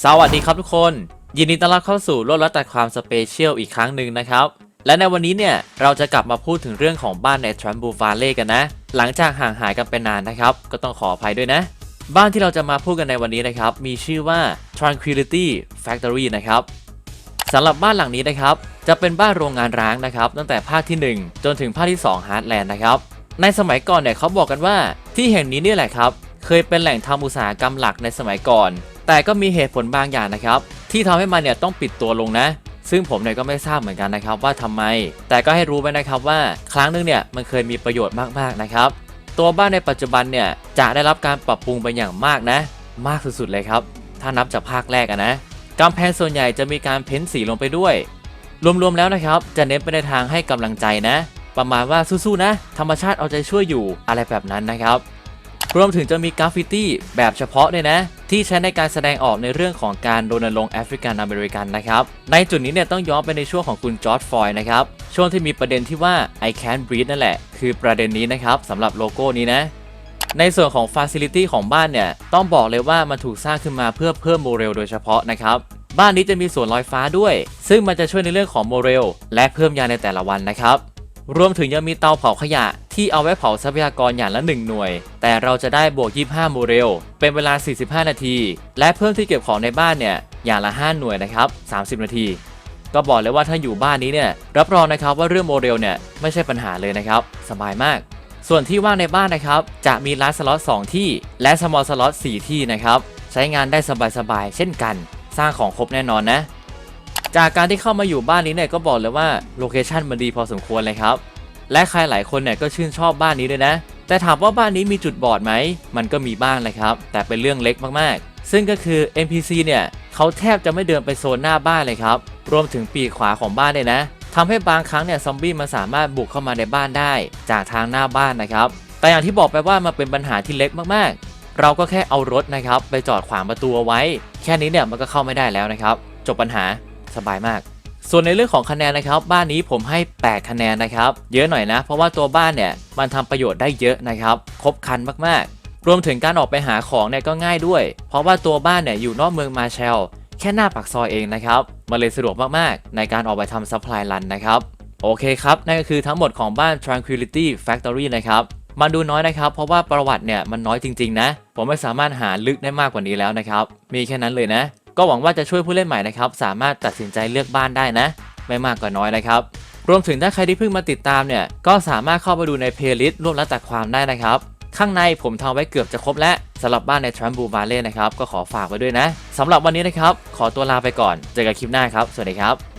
สวัสดีครับทุกคน ยินดีต้อนรับเข้าสู่โลกลัดแต่ความสเปเชียลอีกครั้งหนึ่งนะครับ และในวันนี้เนี่ย เราจะกลับมาพูดถึงเรื่องของบ้านในทรัมบูฟาเล่กันนะ หลังจากห่างหายกันไปนานนะครับ ก็ต้องขออภัยด้วยนะ บ้านที่เราจะมาพูดกันในวันนี้นะครับ มีชื่อว่า Tranquility Factory นะครับสำหรับบ้านหลังนี้นะครับ จะเป็นบ้านโรงงานร้างนะครับ ตั้งแต่ภาคที่ 1 จนถึงภาคที่2 Heartland นะครับ ในสมัยก่อนเนี่ยเขาบอกกันว่าที่แห่งนี้นี่แหละครับ เคยเป็นแหล่งทำอุตสาหกรรมหลักในสมัยก่อน แต่ก็มีเหตุผลบางอย่างนะครับ ที่ทำให้มันเนี่ยต้องปิดตัวลงนะ ซึ่งผมเนี่ยก็ไม่ทราบเหมือนกันนะครับว่าทำไม แต่ก็ให้รู้ไว้นะครับว่าครั้งหนึงเนี่ยมันเคยมีประโยชน์มากๆนะครับ ตัวบ้านในปัจจุบันเนี่ยจะได้รับการปรับปรุงไปอย่างมากนะ มากสุดๆเลยครับ ถ้านับจากภาคแรกอะนะกำแพงส่วนใหญ่จะมีการเพ้นสีลงไปด้วย รวมๆแล้วนะครับ จะเน้นไปในทางให้กำลังใจนะ ประมาณว่าสู้ๆนะ ธรรมชาติเอาใจช่วยอยู่อะไรแบบนั้นนะครับ รวมถึงจะมีกราฟฟิตี้แบบเฉพาะด้วยนะ ที่ใช้ในการแสดงออกในเรื่องของการรณรงค์แอฟริกันอเมริกันนะครับในจุดนี้เนี่ยต้องย้อนไปในช่วงของคุณจอร์ดฟอยนะครับช่วงที่มีประเด็นที่ว่า I can't breathe นั่นแหละ คือประเด็นนี้นะครับสำหรับโลโก้นี้นะในส่วนของฟ a ซิลิตี้ของบ้านเนี่ยต้องบอกเลยว่ามันถูกสร้างขึ้นมาเพื่อเพิ่มโมเรลโดยเฉพาะนะครับบ้านนี้จะมีสวนลอยฟ้าด้วย ซึ่งมันจะช่วยในเรื่องของโมเรลและเพิ่มยาในแต่ละวันนะครับ รวมถึงยังมีเตาเผาขยะที่เอาไว้เผาทรัพยากรอย่างละ 1 หน่วย แต่เราจะได้บวก 25 โมเรล เป็นเวลา 45 นาที และเพิ่มที่เก็บของในบ้านเนี่ยอย่างละ 5 หน่วยนะครับ 30 นาที ก็บอกเลยว่าถ้าอยู่บ้านนี้เนี่ยรับรองนะครับว่าเรื่องโมเรลเนี่ยไม่ใช่ปัญหาเลยนะครับ สบายมาก ส่วนที่ว่างในบ้านนะครับจะมีลานสล็อต 2 ที่ และสมอลสล็อต 4 ที่นะครับใช้งานได้สบายๆเช่นกัน สร้างของครบแน่นอนนะ จากการที่เข้ามาอยู่บ้านนี้เนี่ยก็บอกเลยว่าโลเคชันมันดีพอสมควรเลยครับ และใครหลายคนเนี่ยก็ชื่นชอบบ้านนี้ด้วยนะ แต่ถามว่าบ้านนี้มีจุดบอดไหม มันก็มีบ้างเลยครับ แต่เป็นเรื่องเล็กมากๆ ซึ่งก็คือ NPC เนี่ยเขาแทบจะไม่เดินไปโซนหน้าบ้านเลยครับ รวมถึงปีกขวาของบ้านเนี่ยนะทำให้บางครั้งเนี่ยซอมบี้มันสามารถบุกเข้ามาในบ้านได้ จากทางหน้าบ้านนะครับ แต่อย่างที่บอกไปว่ามันเป็นปัญหาที่เล็กมากๆ เราก็แค่เอารถนะครับไปจอดขวางประตูเอาไว้ แค่นี้เนี่ยมันก็เข้าไม่ได้แล้วนะครับ จบปัญหา สบายมาก ส่วนในเรื่องของคะแนนนะครับ บ้านนี้ผมให้ 8 คะแนนนะครับ เยอะหน่อยนะ เพราะว่าตัวบ้านเนี่ยมันทำประโยชน์ได้เยอะนะครับ ครบคันมากๆ รวมถึงการออกไปหาของเนี่ยก็ง่ายด้วย เพราะว่าตัวบ้านเนี่ยอยู่นอกเมืองมาเชลแค่หน้าปากซอยเองนะครับมันเลยสะดวกมากๆ ในการออกไปทำซัพพลายรันนะครับ โอเคครับ นั่นก็คือทั้งหมดของบ้าน Tranquility Factory นะครับมันดูน้อยนะครับ เพราะว่าประวัติเนี่ยมันน้อยจริง ๆ นะ ผมไม่สามารถหาลึกได้มากกว่านี้แล้วนะครับ มีแค่นั้นเลยนะ ก็หวังว่าจะช่วยผู้เล่นใหม่นะครับสามารถตัดสินใจเลือกบ้านได้นะ ไม่มากก็น้อยนะครับ รวมถึงถ้าใครที่เพิ่งมาติดตามเนี่ยก็สามารถเข้าไปดูในเพลย์ลิสต์รวบรัดตัดความได้นะครับข้างในผมทำไว้เกือบจะครบแล้วสำหรับบ้านในทรัมบูมาเล่นะครับ ก็ขอฝากไว้ด้วยนะสำหรับวันนี้นะครับ ขอตัวลาไปก่อน เจอกันคลิปหน้าครับ สวัสดีครับ